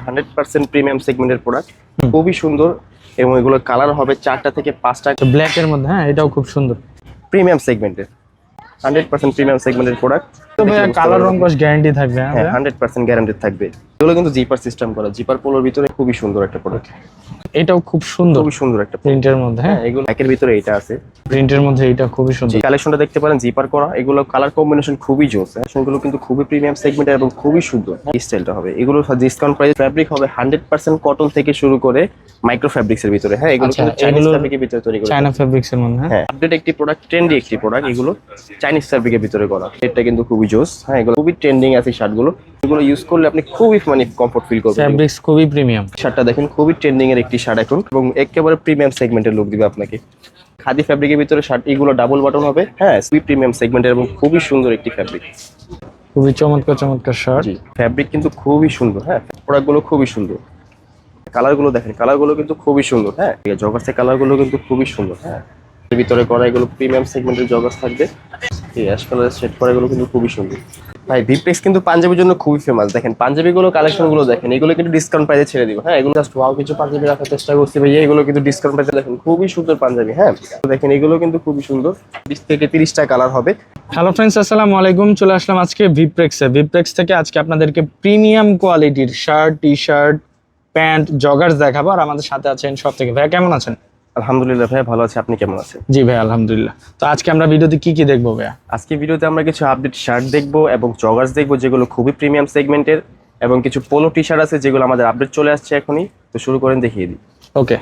Hundred percent premium সেগমেন্টের product খুবই সুন্দর এবং এগুলো কালার হবে চারটা থেকে পাঁচটা। ব্ল্যাক এর মধ্যে হ্যাঁ এটাও খুব সুন্দর। প্রিমিয়াম সেগমেন্টের হান্ড্রেড পার্সেন্ট প্রিমিয়াম সেগমেন্টের প্রোডাক্ট কালার রং কস গ্যারান্টি থাকবে হ্যাঁ হান্ড্রেড পার্সেন্ট গ্যারান্টি থাকবে। এগুলো কিন্তু জিপার সিস্টেম করা। জিপার পোলোর ভিতরে খুবই সুন্দর একটা প্রোডাক্ট এটাও খুব সুন্দর খুবই সুন্দর একটা। প্রিন্টের মধ্যে হ্যাঁ? হ্যাঁ এগুলো একের ভিতরে এটা আছে। প্রিন্টের মধ্যে এটা খুবই সুন্দর। কালেকশনটা দেখতে পারেন জিপার করা। এগুলো কালার কম্বিনেশন খুবই জোস এগুলো কিন্তু খুবই প্রিমিয়াম সেগমেন্টের এবং খুবই সুন্দর। এই স্টাইলটা হবে। এগুলো ডিসকাউন্ট প্রাইস ফ্যাব্রিক হবে হান্ড্রেড পার্সেন্ট কটন থেকে শুরু করে মাইক্রো ফ্যাব্রিক্স এর ভিতরে হ্যাঁ? এগুলো আচ্ছা, কিন্তু চাইনিজ ফ্যাব্রিকের ভিতরে তৈরি করা চায়না ফেব্রিক্স এর মধ্যে হ্যাঁ? হ্যাঁ আপডেট একটি প্রোডাক্ট ট্রেন্ডি একটি প্রোডাক্ট এগুলো চাইনিজ ফ্যাব্রিকের ভিতরে করা। এটা কিন্তু খুবই জোস হ্যাঁ? এগুলো খুবই ট্রেন্ডিং আছে শার্টগুলো এগুলো ইউজ করলে আপনি খুবই মানে কমফোর্ট ফিল করবেন। ফেব্রিক্স খুবই প্রিমিয়াম শার্টটা দেখেন খুবই ট্রেন্ডিং এর একটি শার্ট এখন এবং একেবারে প্রিমিয়াম সেগমেন্টের লুক দিবে আপনাকে। খাদি ফ্যাব্রিকের ভিতরে শার্ট এগুলো ডাবল বাটন হবে। হ্যাঁ খুবই প্রিমিয়াম সেগমেন্টের এবং খুবই সুন্দর একটি ফ্যাব্রিক খুবই চমৎকার চমৎকার শার্ট। ফ্যাব্রিক কিন্তু খুবই সুন্দর হ্যাঁ। প্রোডাক্টগুলো খুবই সুন্দর। কালারগুলো দেখেন কালারগুলো কিন্তু খুবই সুন্দর হ্যাঁ। জগার্সের কালারগুলো কিন্তু খুবই সুন্দর হ্যাঁ। ভিতরে করা এগুলো প্রিমিয়াম সেগমেন্টের জগার্স থাকবে। এই অ্যাশ কালারের সেট করা এগুলো কিন্তু খুবই সুন্দর। ভাই ভিপ্রেক্স কিন্তু পাঞ্জাবির জন্য খুবই ফেমাস দেখেন, পাঞ্জাবিগুলো কালেকশনগুলো দেখেন, এগুলো কিন্তু ডিসকাউন্ট প্রাইসে ছেড়ে দিব। হ্যাঁ এগুলো জাস্ট ওয়াও কিছু পাঞ্জাবি রাখার চেষ্টা করছি ভাই এগুলো কিন্তু ডিসকাউন্ট প্রাইসে দেখেন, খুবই সুন্দর পাঞ্জাবি হ্যাঁ? দেখেন, এগুলো কিন্তু খুবই সুন্দর। বিশ থেকে তিরিশটা কালার হবে। হ্যালো ফ্রেন্ডস আসসালামু আলাইকুম। চলে আসলাম আজকে ভিপ্রেক্সে ভিপ্রেক্স থেকে আজকে আপনাদেরকে প্রিমিয়াম কোয়ালিটির shirt T shirt pant joggers দেখাবো। আর আমাদের সাথে আছেন সব থেকে ভাইয়া, কেমন আছেন? আলহামদুলিল্লাহ ভাই ভালো আছে। আপনি কেমন আছেন? জি ভাই আলহামদুলিল্লাহ। তো আজকে আমরা ভিডিওতে কি কি দেখব ভাইয়া? আজকে ভিডিওতে আমরা কিছু আপডেট শার্ট দেখব এবং জগার্স দেখব যেগুলো খুবই প্রিমিয়াম সেগমেন্টের এবং কিছু পোলো টি শার্ট আছে যেগুলো আমাদের আপডেট চলে আসছে এখনই। তো শুরু করেন দেখিয়ে দিই। ওকে।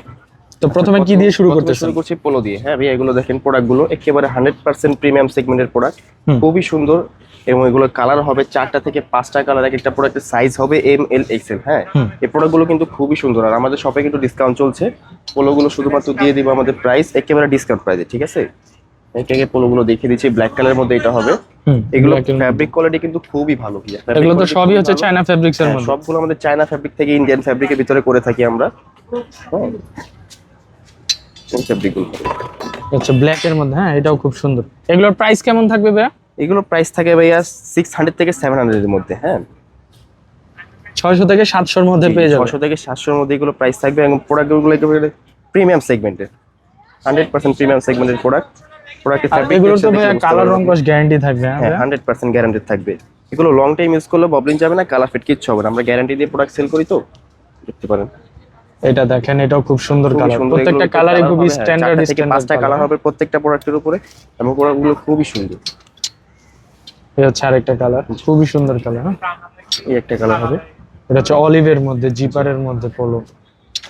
তো প্রথমে কি দিয়ে শুরু করতে শুরু করছি পোলো দিয়ে। হ্যাঁ ভাই এগুলো দেখেন প্রোডাক্টগুলো একেবারে হান্ড্রেড পার্সেন্ট প্রিমিয়াম সেগমেন্টের প্রোডাক্ট খুবই সুন্দর। এবং এগুলো কালার হবে চারটা থেকে পাঁচটা কালার এক একটা প্রোডাক্টের সাইজ হবে এম এল এক্সেল হ্যাঁ? হুম। এই প্রোডাক্টগুলো কিন্তু খুবই সুন্দর। আর আমাদের শপে কিন্তু ডিসকাউন্ট চলছে। পোলোগুলো শুধুমাত্র দিয়ে দিব আমাদের প্রাইস একেবারে ডিসকাউন্ট প্রাইসে ঠিক আছে? একে একে পোলোগুলো দেখিয়ে দিচ্ছি ব্ল্যাক কালারের মধ্যে এটা হবে। এগুলো। ফ্যাব্রিক কোয়ালিটি কিন্তু খুবই ভালো ভাইয়া। এগুলো তো সবই হচ্ছে চায়না ফেব্রিক্স এর হ্যাঁ, মধ্যে। সবগুলো আমাদের চায়না ফ্যাব্রিক থেকে ইন্ডিয়ান ফ্যাব্রিকের ভিতরে করে থাকি আমরা। হ্যাঁ? ফ্যাব্রিকগুলো হচ্ছে ব্ল্যাক এর মধ্যে হ্যাঁ এটাও খুব সুন্দর। এগুলোর প্রাইস কেমন থাকবে ভাইয়া? এগুলো প্রাইস থাকে ভাইয়া সিক্স হান্ড্রেড থেকে সেভেন হান্ড্রেডের মধ্যে হ্যাঁ। ছয়শো থেকে সাতশোর মধ্যে পেয়ে যাবে। ছশো থেকে সাতশোর মধ্যে এগুলো প্রাইস থাকবে এবং প্রোডাক্টগুলো প্রিমিয়াম সেগমেন্টের হান্ড্রেড পার্সেন্ট প্রিমিয়াম সেগমেন্টের প্রোডাক্ট প্রোডাক্টের তো কালার রং কস গ্যারান্টি থাকবে হ্যাঁ। হ্যাঁ হান্ড্রেড পার্সেন্ট গ্যারান্টেড থাকবে। এগুলো লং টাইম ইউজ করলে যাবে না কালার ফিট কিচ্ছু হবে না। আমরা গ্যারান্টি দিয়ে প্রোডাক্ট সেল করি তো দেখতে পারেন। এটা দেখেন এটাও খুব সুন্দর কালার প্রত্যেকটা কালারই হ্যাঁ, স্ট্যান্ডার্ড পাঁচটা কালার হবে প্রত্যেকটা প্রোডাক্টের উপরে এবং প্রোডাক্টগুলো খুবই সুন্দর। এটা হচ্ছে আরেকটা কালার খুবই সুন্দর কালার হ্যাঁ? এই একটা কালার হবে। এটা হচ্ছে অলিভের মধ্যে জিপারের মধ্যে পোলো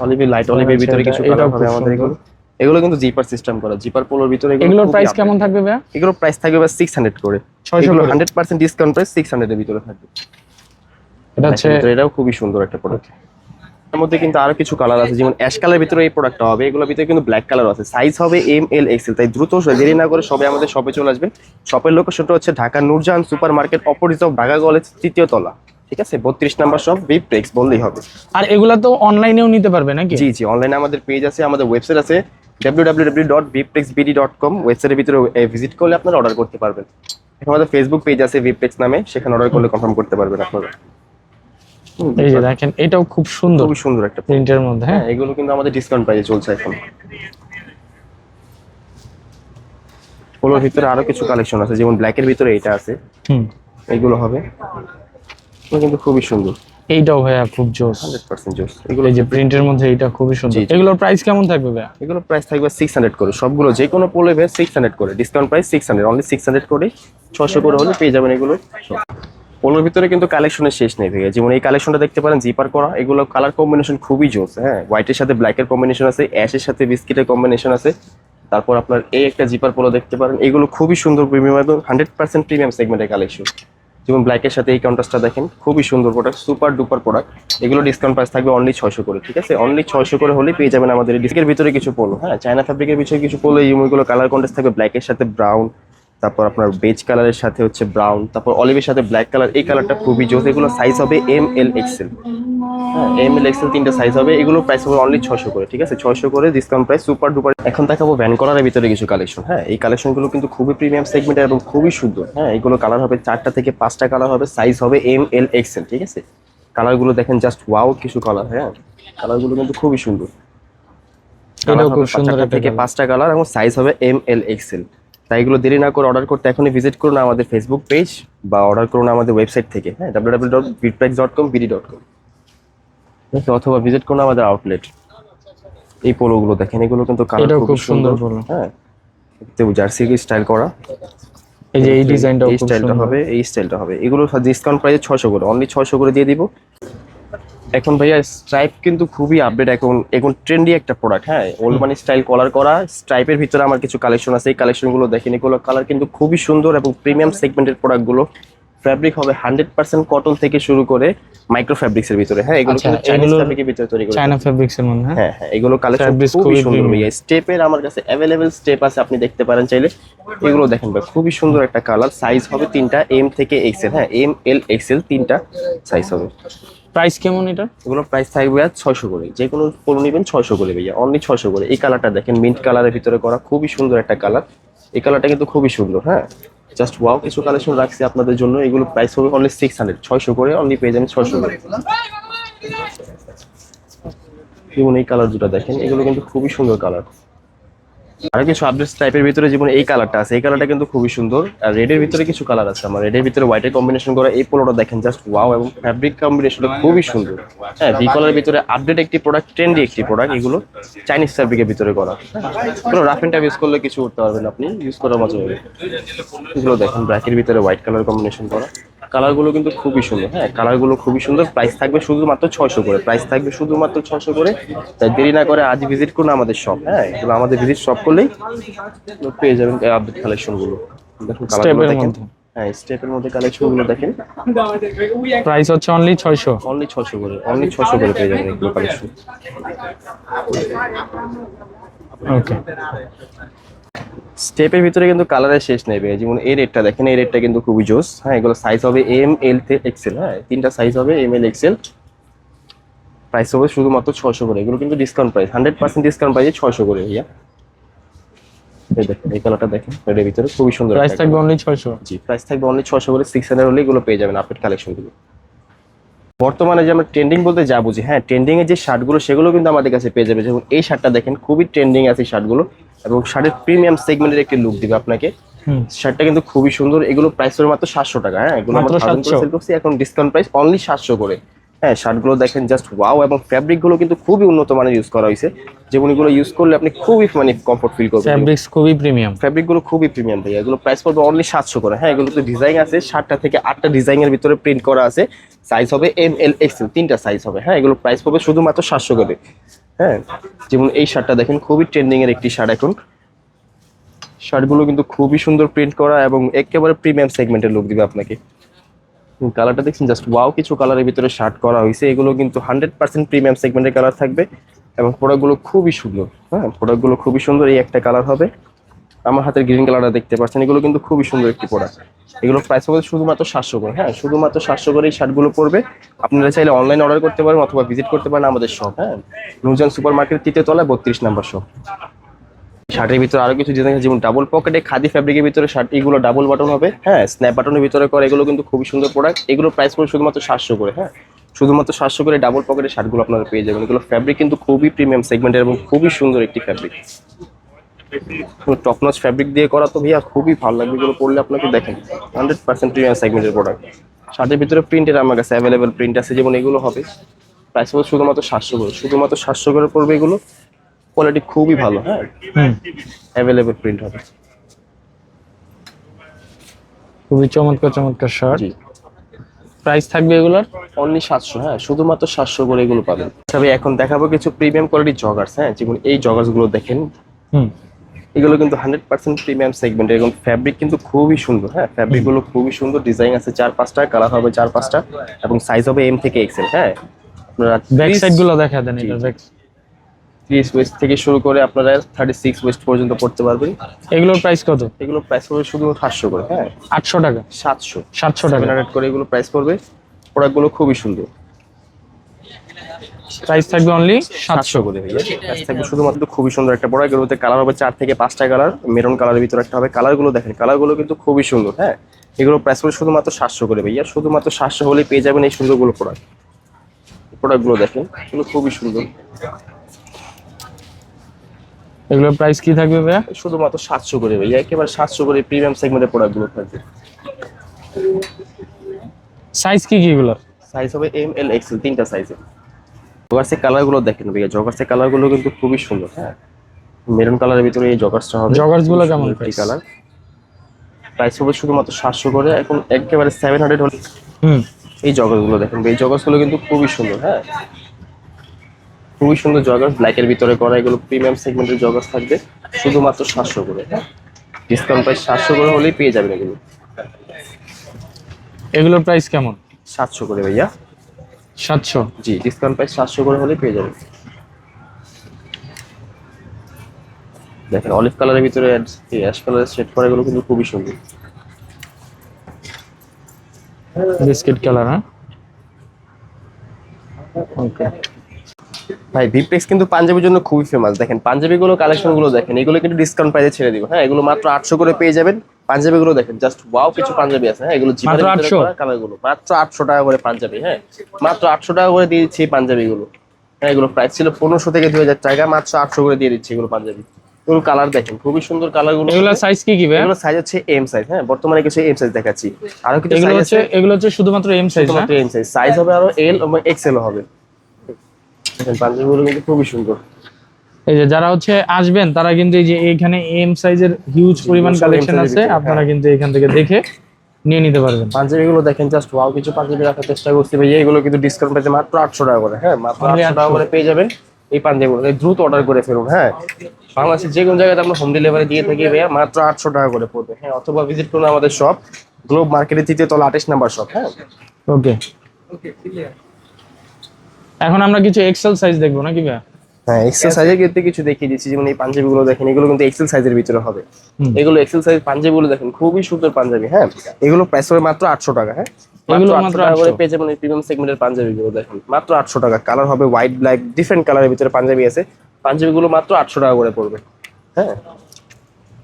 অলিভি লাইট অলিভের ভিতরে কিছু কালার হবে আমাদের এগুলো। এগুলো কিন্তু জিপার সিস্টেম করা। জিপার পোলোর ভিতরে এগুলো এগুলোর প্রাইস কেমন থাকবে ভাইয়া? এগুলোর প্রাইস থাকবে করে। 600 এগুলো করে। Hundred percent discount price six হান্ড্রেডের ভিতরে থাকবে। এটা হচ্ছে এটাও খুবই সুন্দর একটা প্রোডাক্ট এর মধ্যে কিন্তু আরও কিছু কালার আছে যেমন অ্যাশ কালারের ভিতরে এই প্রোডাক্টটা হবে এগুলোর ভিতরে কিন্তু ব্ল্যাক কালার আছে। সাইজ হবে এম এল এক্সেল তাই দ্রুত দেরি না করে সবাই আমাদের শপে চলে আসবেন শপের লোকেশনটা হচ্ছে Dhaka Noorjahan super market opposite of Dhaka college তৃতীয় তলা। ঠিক আছে? বত্রিশ নাম্বার বিপ্রেক্স বললেই হবে। আর এগুলা তো অনলাইনেও নিতে পারবে নাকি? জি জি অনলাইনে আমাদের পেজ আছে আমাদের ওয়েবসাইট আছে W dot BD dot com ওয়েবসাইটের ভিতরে ভিজিট করলে আপনারা অর্ডার করতে পারবেন। এখন আমাদের ফেসবুক পেজ আছে নামে সেখানে অর্ডার করলে কনফার্ম করতে পারবেন আপনারা। এই যে দেখেন এটাও খুব সুন্দর খুবই সুন্দর একটা প্রিন্টের মধ্যে হ্যাঁ? হ্যাঁ এগুলো কিন্তু আমাদের ডিসকাউন্ট প্রাইসে চলছে এখন। পোলোর ভিতরে আরও কিছু কালেকশন আছে যেমন ব্ল্যাকের ভিতরে এটা আছে। হুম। এগুলো হবে। কিন্তু খুবই সুন্দর। এইটাও ভাইয়া খুব জোস। হান্ড্রেড পার্সেন্ট জোস। এগুলো এই যে প্রিন্টের মধ্যে এটা খুবই সুন্দর। এগুলোর প্রাইস কেমন থাকবে ভাইয়া? এগুলো প্রাইস থাকবে সিক্স হান্ড্রেড করে। সবগুলো যে কোনো পোলো সিক্স হান্ড্রেড করে। Discount price six hundred only six hundred করে ছশো করে হলে পেয়ে যাবেন এগুলো। পোলোর ভিতরে কিন্তু কালেকশনের শেষ নেই ভাইয়া। যেমন এই কালেকশনটা দেখতে পারেন জিপার করা, এগুলো কালার কম্বিনেশন খুবই জোস হ্যাঁ। হোয়াইটের সাথে ব্ল্যাকের কম্বিনেশন আছে অ্যাশের সাথে বিস্কিটের কম্বিনেশন আছে। তারপর আপনার এই একটা জিপার পোলো দেখতে পারেন, এগুলো খুবই সুন্দর প্রিমিয়াম এবং হান্ড্রেড পার্সেন্ট প্রিমিয়াম সেগমেন্টের কালেকশন যেমন ব্ল্যাকের সাথে এই কাউন্টাসটা দেখেন, খুবই সুন্দর প্রোডাক্ট সুপার ডুপার প্রোডাক্ট এগুলো ডিসকাউন্ট প্রাইস থাকবে অনলি ছয়শো করে, ঠিক আছে? অনলি ছয়শো করে হলেই পেয়ে যাবেন আমাদের ডিস্কের ভিতরে কিছু পোলো হ্যাঁ। চায়না ফ্যাব্রিকের ভিতরে কিছু পোলো এইগুলো কালার কন্টেস্ট থাকবে ব্ল্যাকের সাথে ব্রাউন তারপর আপনার বেজ কালারের সাথে হচ্ছে ব্রাউন তারপর অলিভের সাথে ব্ল্যাক কালার এই কালারটা খুবই জোস। এগুলো সাইজ হবে এম এল এক্সেল হ্যাঁ এম এল এক্সেল তিনটা সাইজ হবে। এগুলো প্রাইস হবে অনলি ছশো করে ঠিক আছে? ছশো করে ডিসকাউন্ট প্রাইস সুপার ডুপার এখন দেখাবো ভ্যান কলারের ভিতরে কিছু কালেকশন হ্যাঁ এই কালেকশনগুলো কিন্তু খুবই প্রিমিয়াম সেগমেন্টের এবং খুবই সুন্দর। হ্যাঁ এগুলো কালার হবে চারটা থেকে পাঁচটা কালার হবে সাইজ হবে এম এল এক্সেল ঠিক আছে? কালারগুলো দেখেন জাস্ট ওয়াও কিছু কালার হ্যাঁ? কালারগুলো কিন্তু খুবই সুন্দর। এটাও খুব সুন্দর থেকে পাঁচটা কালার এবং সাইজ হবে এম এল এক্সেল তাই এগুলো দেরি না করে অর্ডার করতে এখনই ভিজিট করুন আমাদের ফেসবুক পেজ বা অর্ডার করুন আমাদের ওয়েবসাইট থেকে হ্যাঁ W W dot bitprice dot com BD dot com অথবা ভিজিট করুন আমাদের আউটলেট এই পোলোগুলো দেখেন এগুলো কিন্তু কালার খুব সুন্দর। হ্যাঁ জার্সি স্টাইল করা? এই যে এই ডিজাইনটাও এই স্টাইলটা হবে এই স্টাইলটা হবে। এগুলো ডিসকাউন্ট প্রাইসে ছশো করে অনলি ছশো করে দিয়ে দিব। এখন ভাইয়া স্ট্রাইপ কিন্তু খুবই আপডেট এখন এখন ট্রেন্ডি একটা প্রোডাক্ট হ্যাঁ? ওল্ড মানি স্টাইল কলার করা স্ট্রাইপের ভিতরে আমার কিছু কালেকশন আছে এই কালেকশনগুলো দেখেন এগুলো কালার কিন্তু খুবই সুন্দর এবং প্রিমিয়াম সেগমেন্টের প্রোডাক্টগুলো ফ্যাব্রিক হবে হান্ড্রেড পার্সেন্ট কটন থেকে শুরু করে মাইক্রো ফ্যাব্রিক্সের ভিতরে হ্যাঁ? এগুলো আচ্ছা, চাইনিজ এগুলোর- ফ্যাব্রিকের ভিতরে তৈরি করা চায়না ফেব্রিক্স এর মধ্যে হ্যাঁ? হ্যাঁ হ্যাঁ এগুলো কালেকশন খুবই সুন্দর। ভাইয়া। স্টেপের আমার কাছে অ্যাভেলেবেল স্টেপ আছে আপনি দেখতে পারেন চাইলে। এগুলো দেখেন ভাই খুবই সুন্দর একটা কালার সাইজ হবে তিনটা এম থেকে এক্সেল হ্যাঁ? এম এল এক্সেল তিনটা সাইজ হবে। প্রাইস কেমন এটা এগুলো প্রাইস থাকবে আর ছয়শো করে। যে কোনো পণ্য নেবেন ছয়শো করে ভাইয়া অনলি ছয়শো করে। এই কালারটা দেখেন মিন্ট কালারের ভিতরে করা খুবই সুন্দর একটা কালার এই কালারটা কিন্তু খুবই সুন্দর হ্যাঁ? জাস্ট ওয়াও কিছু কালেকশন রাখছি আপনাদের জন্য। এগুলো প্রাইস হবে অনলি সিক্স হান্ড্রেড ছয়শো করে অনলি পেয়ে যাবেন ছয়শো করে। যেমন এই কালার দুটো দেখেন, এগুলো কিন্তু খুবই সুন্দর কালার আর কিছু আপডেট টাইপের ভিতরে যেমন এই কালারটা আছে, এই কালারটা কিন্তু খুবই সুন্দর। আর রেডের ভিতরে কিছু কালার আছে আমার। রেডের ভিতরে হোয়াইটের কম্বিনেশন করা এই পোলোটা দেখেন জাস্ট ওয়াও এবং ফ্যাব্রিক কম্বিনেশনটা খুবই সুন্দর। হ্যাঁ ভি কালারের ভিতরে আপডেট একটি প্রোডাক্ট ট্রেন্ডি একটি প্রোডাক্ট এগুলো চাইনিজ ফ্যাব্রিকের ভিতরে করা। কোনো রাফ এন্ড ইউজ করলে কিছু করতে পারবেন আপনি ইউজ করার মজা হবে। এগুলো দেখেন ব্ল্যাকের ভিতরে হোয়াইট কালার কম্বিনেশন করা। কালারগুলো কিন্তু খুবই সুন্দর হ্যাঁ? কালারগুলো খুবই সুন্দর প্রাইস থাকবে শুধুমাত্র ছয়শো করে প্রাইস থাকবে শুধুমাত্র ছয়শো করে তাই দেরি না করে আজ ভিজিট করুন আমাদের শপ হ্যাঁ? এগুলো আমাদের ভিজিট শপ করলেই পেয়ে যাবেন আপডেট কালেকশনগুলো। দেখুন কালারগুলো দেখেন। হ্যাঁ স্টেপের মধ্যে কালেকশনগুলো দেখেন। প্রাইস হচ্ছে অনলি অনলি ছশো করে অনলি ছশো করে পেয়ে যাবেন এগুলো কালেকশন ওকে স্টেপের ভিতরে কিন্তু কালারের শেষ নেবে যেমন এই রেটটা দেখেন এই রেটটা কিন্তু খুবই জোস। হ্যাঁ এগুলো সাইজ হবে এম এল এক্সেল হ্যাঁ তিনটা সাইজ হবে এম এল এক্সেল প্রাইস হবে শুধুমাত্র ছশো করে। এগুলো কিন্তু discount price hundred percent discount প্রাইসে ছশো করে ভাইয়া। এই দেখেন এই কালারটা দেখেন এর ভিতরে খুবই সুন্দর প্রাইস থাকবে অনলি জি প্রাইস থাকবে অনলি ছশো করে সিক্স হান্ড্রেড হলে এগুলো পেয়ে যাবেন আপডেট কালেকশনগুলো বর্তমানে যে আমরা ট্রেন্ডিং বলতে যা বুঝি হ্যাঁ যে শার্টগুলো সেগুলো কিন্তু আমাদের কাছে পেয়ে যাবে। যেমন এই শার্টটা দেখেন খুবই ট্রেন্ডিং আছে এই শার্টগুলো এবং শার্টের প্রিমিয়াম সেগমেন্টের একটি লুক দিবে আপনাকে। শার্টটা কিন্তু খুবই সুন্দর। এগুলো প্রাইস হবে মাত্র সাতশো টাকা হ্যাঁ? এগুলো মাত্র আমরা 1000 করে 700 সেল করছি এখন ডিসকাউন্ট প্রাইস অনলি সাতশো করে। হ্যাঁ শার্টগুলো দেখেন জাস্ট ওয়াও এবং ফ্যাব্রিকগুলো কিন্তু খুবই উন্নত মানের ইউজ করা হয়েছে। যেমন এগুলো ইউজ করলে আপনি খুবই মানে কমফোর্ট ফিল করবেন। ফ্যাব্রিক্স খুবই প্রিমিয়াম ফ্যাব্রিকগুলো খুবই প্রিমিয়াম ভাই এগুলো প্রাইস পড়বে অনলি সাতশো করে। হ্যাঁ এগুলো তো ডিজাইন আছে। সাতটা থেকে আটটা ডিজাইনের ভিতরে প্রিন্ট করা আছে। সাইজ হবে এম এল এক্সেল তিনটা সাইজ হবে। হ্যাঁ এগুলো প্রাইস পড়বে শুধুমাত্র সাতশো করে। হ্যাঁ? যেমন এই শার্টটা দেখেন, খুবই ট্রেন্ডিং এর একটি শার্ট এখন। শার্টগুলো কিন্তু খুবই সুন্দর প্রিন্ট করা এবং একেবারে প্রিমিয়াম সেগমেন্টের লুক দিবে আপনাকে। কালারটা দেখছেন? জাস্ট ওয়াও কিছু কালারের ভিতরে শার্ট করা হয়েছে। এগুলো কিন্তু হান্ড্রেড পার্সেন্ট প্রিমিয়াম সেগমেন্টের কালার থাকবে এবং প্রোডাক্টগুলো খুবই সুন্দর। হ্যাঁ প্রোডাক্টগুলো খুবই সুন্দর, এই একটা কালার হবে। আমার হাতের গ্রিন কালারটা দেখতে পাচ্ছেন, এগুলো কিন্তু খুবই সুন্দর একটি প্রোডাক্ট এগুলো প্রাইস হবে শুধুমাত্র সাতশো করে হ্যাঁ? শুধুমাত্র সাতশো করে এই শার্টগুলো পড়বে আপনারা চাইলে অনলাইন অর্ডার করতে পারেন অথবা ভিজিট করতে পারেন আমাদের শপ হ্যাঁ? নুজান সুপার মার্কেট তৃতীয় তলায় বত্রিশ নাম্বার শপ শার্টের ভিতরে আরও কিছু আছে, যেমন ডাবল পকেটে খাদি ফ্যাব্রিকের ভিতরে শার্ট, এগুলো ডাবল বাটন হবে হ্যাঁ? স্ন্যাপ বাটনের ভিতরে করে, এগুলো কিন্তু খুবই সুন্দর প্রোডাক্ট এগুলো প্রাইস পড়বে শুধুমাত্র সাতশো করে হ্যাঁ? শুধুমাত্র সাতশো করে ডাবল পকেটের শার্টগুলো আপনারা পেয়ে যাবেন। এগুলো ফ্যাব্রিক কিন্তু খুবই প্রিমিয়াম সেগমেন্টের এবং খুবই সুন্দর একটি ফ্যাব্রিক টপনচ ফ্যাব্রিক দিয়ে করা তো ভাইয়া খুবই ভালো লাগবে এগুলো পড়লে আপনাকে দেখেন হান্ড্রেড পার্সেন্ট প্রিমিয়াম সেগমেন্টের প্রোডাক্ট শার্টের ভিতরে প্রিন্টের আমার কাছে অ্যাভেলেবেল প্রিন্ট আছে যেমন এগুলো হবে। প্রাইস পড়বে শুধুমাত্র সাতশো করে শুধুমাত্র সাতশো করে পড়বে এগুলো কোয়ালিটি খুবই ভালো। হ্যাঁ হুম। অ্যাভেলেবেল প্রিন্ট হবে। খুবই চমৎকার চমৎকার শার্ট। প্রাইস থাকবে এগুলোর অনলি সাতশো হ্যাঁ শুধুমাত্র সাতশো করে এগুলো পাবেন। তবে এখন দেখাবো কিছু প্রিমিয়াম কোয়ালিটির জগার্স হ্যাঁ যেমন এই জগার্সগুলো দেখেন। হুম। এগুলো কিন্তু হান্ড্রেড পার্সেন্ট প্রিমিয়াম সেগমেন্ট এবং ফ্যাব্রিক কিন্তু খুবই সুন্দর হ্যাঁ? ফ্যাব্রিকগুলো খুবই সুন্দর ডিজাইন আছে চার পাঁচটা কালার হবে চার পাঁচটা এবং সাইজ হবে এম থেকে এক্সেল হ্যাঁ? আপনারা ব্যাক দেখা দেন এটা ব্যাক ত্রিশ ওয়েস্ট থেকে শুরু করে আপনারা থার্টি সিক্স ওয়েস্ট পর্যন্ত পড়তে পারবেন। এগুলোর প্রাইস কত? এগুলো প্রাইস পড়বে শুধু সাতশো করে হ্যাঁ? আটশো টাকা। সাতশো। সাতশো টাকা। করে এগুলো প্রাইস পড়বে। প্রোডাক্টগুলো খুবই সুন্দর। প্রাইস থাকবে অনলি সাতশো করে ভাইয়া। প্রাইস থাকবে শুধুমাত্র খুবই সুন্দর একটা প্রোডাক্ট এগুলোতে কালার হবে চার থেকে পাঁচটা কালার মেরুন কালারের ভিতরে একটা হবে। কালারগুলো দেখেন কালারগুলো কিন্তু খুবই সুন্দর হ্যাঁ? এগুলো প্রাইস পড়বে শুধুমাত্র সাতশো করে ভাইয়া। শুধুমাত্র সাতশো হলেই পেয়ে যাবেন এই সুন্দরগুলো প্রোডাক্ট প্রোডাক্টগুলো দেখেন এগুলো খুবই সুন্দর। এগুলোর প্রাইস কি থাকবে ভাইয়া? শুধুমাত্র সাতশো করে ভাই একেবারে সাতশো করে প্রিমিয়াম সেগমেন্টের প্রোডাক্টগুলো থাকবে। সাইজ কি কি এগুলোর? সাইজ হবে এম এল এক্সেল তিনটা সাইজে জগার্সের কালারগুলো দেখেন ভাইয়া। জগার্সের কালারগুলো কিন্তু খুবই সুন্দর হ্যাঁ। মেরুন কালারের ভিতরে এই জগার্সটা হবে। Joggers গুলো কেমন price? কালার প্রাইস হবে শুধুমাত্র সাতশো করে এখন একেবারে সেভেন হান্ড্রেড হলে হুম। এই জগার্সগুলো দেখেন এই জগার্সগুলো কিন্তু খুবই সুন্দর হ্যাঁ। খুবই সুন্দর জগার্স ব্ল্যাকের ভিতরে করা এগুলো প্রিমিয়াম সেগমেন্টের জগার্স থাকবে শুধুমাত্র সাতশো করে হ্যাঁ। ডিসকাউন্ট প্রাইস সাতশো করে হলেই পেয়ে যাবেন এগুলো। এগুলোর প্রাইস কেমন? সাতশো করে ভাইয়া। সাতশো? জি ডিসকাউন্ট প্রাইস সাতশো করে হলেই পেয়ে যাবেন। দেখেন অলিভ কালারের ভিতরে অ্যাশ কালারের শেড করা এগুলো কিন্তু খুবই সুন্দর। বিস্কিট কালার হ্যাঁ? ওকে ভাই ভিপ্রেক্স কিন্তু পাঞ্জাবির জন্য খুবই ফেমাস দেখেন পাঞ্জাবিগুলো কালেকশনগুলো দেখেন এগুলো কিন্তু ডিসকাউন্ট প্রাইসে ছেড়ে দিব। হ্যাঁ এগুলো মাত্র আটশো করে পেয়ে যাবেন। পাঞ্জাবিগুলো দেখেন জাস্ট ওয়াও কিছু পাঞ্জাবি আছে হ্যাঁ এগুলো মাত্র 800? কালারগুলো মাত্র আটশো টাকা করে পাঞ্জাবি হ্যাঁ মাত্র আটশো টাকা করে দিয়ে দিচ্ছি এই পাঞ্জাবিগুলো। হ্যাঁ এগুলো প্রাইস ছিল পনেরোশো থেকে দুই হাজার টাকা মাত্র আটশো করে দিয়ে দিচ্ছি এগুলো পাঞ্জাবি। এগুলো কালার দেখেন খুবই সুন্দর কালারগুলো এগুলোর সাইজ কি কি ভাইয়া? এগুলো সাইজ হচ্ছে এম সাইজ হ্যাঁ বর্তমানে কিছু এম সাইজ দেখাচ্ছি। আরও কিছু এগুলো সাইজ হচ্ছে এগুলো হচ্ছে শুধুমাত্র এম সাইজ না শুধুমাত্র এম সাইজ সাইজ হবে আরও এল এবং এক্সেল হবে। দেখেন পাঞ্জাবিগুলো কিন্তু খুবই সুন্দর। এই যে যারা হচ্ছে আসবেন তারা কিন্তু এই যে এখানে এম সাইজের হিউজ পরিমাণ কালেকশন আছে। আপনারা কিন্তু এখান থেকে দেখে নিয়ে নিতে পারবেন। পাঞ্জাবি গুলো দেখেন জাস্ট ওয়াও কিছু পাঞ্জাবি রাখার চেষ্টা করছি। ভাই এগুলো কিন্তু ডিসকাউন্ট পেতে মাত্র আটশো টাকা করে হ্যাঁ মাত্র আটশো টাকা করে পেয়ে যাবেন এই পাঞ্জাবিগুলো। দ্রুত অর্ডার করে ফেলুন হ্যাঁ। বাংলাদেশের যে কোনো জায়গাতে আমরা হোম ডেলিভারি দিয়ে থাকি ভাইয়া মাত্র আটশো টাকা করে পড়বে হ্যাঁ। অথবা ভিজিট করুন আমাদের শপ গ্লোব মার্কেটের তৃতীয় তলা আঠাশ নাম্বার শপ হ্যাঁ। ওকে এখন আমরা কিছু এক্সেল সাইজ দেখব নাকি ভাইয়া? হ্যাঁ এক্সেল সাইজের ক্ষেত্রে কিছু দেখিয়ে দিচ্ছি যেমন এই পাঞ্জাবিগুলো দেখেন এগুলো কিন্তু এক্সেল সাইজের ভিতরে হবে। এগুলো এক্সেল সাইজ পাঞ্জাবিগুলো দেখেন খুবই সুন্দর পাঞ্জাবি হ্যাঁ? এগুলো প্রাইস হবে মাত্র আটশো টাকা হ্যাঁ? এগুলো মাত্র করে 800 পেয়ে যাবেন প্রিমিয়াম সেগমেন্টের পাঞ্জাবিগুলো দেখেন। মাত্র আটশো টাকা। কালার হবে হোয়াইট ব্ল্যাক ডিফারেন্ট কালারের ভিতরে পাঞ্জাবি আছে। পাঞ্জাবিগুলো মাত্র আটশো টাকা করে পড়বে হ্যাঁ?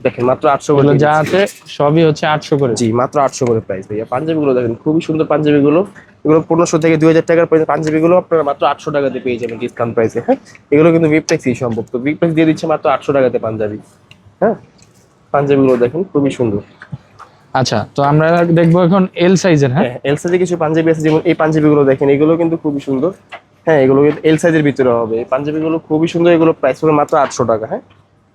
দেখেন মাত্র আটশো করে যা আছে সবই হচ্ছে আটশো করে। জি মাত্র আটশো করে প্রাইস ভাইয়া। পাঞ্জাবিগুলো দেখেন খুবই সুন্দর পাঞ্জাবিগুলো। এগুলো পনেরোশো থেকে দুই হাজার টাকার পর্যন্ত পাঞ্জাবিগুলো আপনারা মাত্র আটশো টাকাতে পেয়ে যাবেন ডিসকাউন্ট প্রাইসে হ্যাঁ? এগুলো কিন্তু ভিপটেক্সই সম্ভব। তো ভিপটেক্স দিয়ে দিচ্ছে মাত্র আটশো টাকাতে পাঞ্জাবি হ্যাঁ? পাঞ্জাবিগুলো দেখেন খুবই সুন্দর। আচ্ছা তো আমরা দেখব এখন এল সাইজের হ্যাঁ? হ্যাঁ এল সাইজে কিছু পাঞ্জাবি আছে যেমন এই পাঞ্জাবিগুলো দেখেন এগুলো কিন্তু খুবই সুন্দর। হ্যাঁ এগুলো কিন্তু এল সাইজের ভিতরে হবে। এই পাঞ্জাবিগুলো খুবই সুন্দর এগুলো প্রাইস হবে মাত্র আটশো টাকা হ্যাঁ?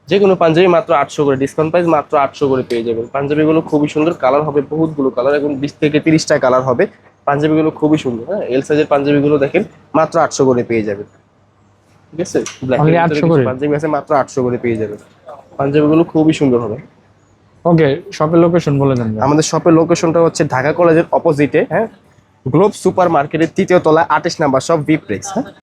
যে কোনো পাঞ্জাবি মাত্র আটশো করে ডিসকাউন্ট প্রাইস মাত্র আটশো করে পেয়ে যাবেন। পাঞ্জাবিগুলো খুবই সুন্দর কালার হবে বহুতগুলো কালার এখন বিশ থেকে তিরিশটা কালার হবে। পাঞ্জাবিগুলো খুবই সুন্দর হ্যাঁ? এল সাইজের পাঞ্জাবিগুলো দেখেন মাত্র আটশো করে পেয়ে যাবেন। ঠিক আছে? ব্ল্যাক পাঞ্জাবি আছে মাত্র আটশো করে পেয়ে যাবেন। পাঞ্জাবিগুলো খুবই সুন্দর হবে। ওকে শপের লোকেশন বলে দেন। আমাদের শপের লোকেশনটা হচ্ছে ঢাকা কলেজের অপোজিটে হ্যাঁ? গ্লোব সুপার মার্কেটের তৃতীয় তলায় আঠাশ নাম্বার সব ভিপ্রেক্স হ্যাঁ?